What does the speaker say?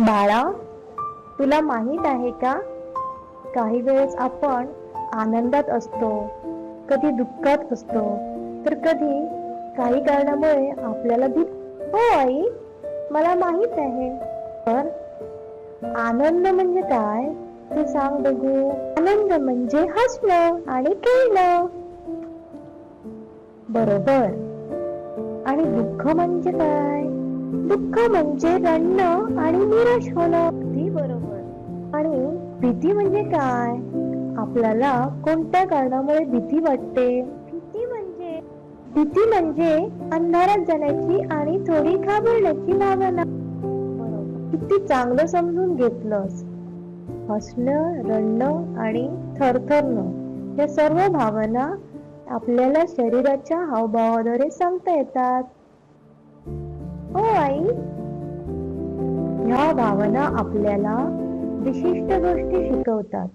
बाळा तुला माहीत आहे का? काही वेळेस आपण आनंदात असतो कधी दुःखात असतो तर कधी काही कारणामुळे आपल्याला भीत. हो आई मला माहीत आहे. पण आनंद म्हणजे काय? ते सांग बघू. आनंद म्हणजे हसणं आणि खेळणं. बरोबर. आणि दुःख म्हणजे काय? दुःख म्हणजे रडणं आणि निराश होणं अगदी बरोबर. आणि भीती म्हणजे काय? आपल्याला कोणत्या कारणामुळे भीती वाटते? भीती म्हणजे? भीती म्हणजे अंधारात जाण्याची आणि थोडी घाबरण्याची भावना. किती चांगलं समजून घेतलंस. हसणं रडणं आणि थरथरणं या सर्व भावना आपल्याला शरीराच्या हावभावाद्वारे सांगता येतात. हो आई ह्या भावना आपल्याला विशिष्ट गोष्टी शिकवतात.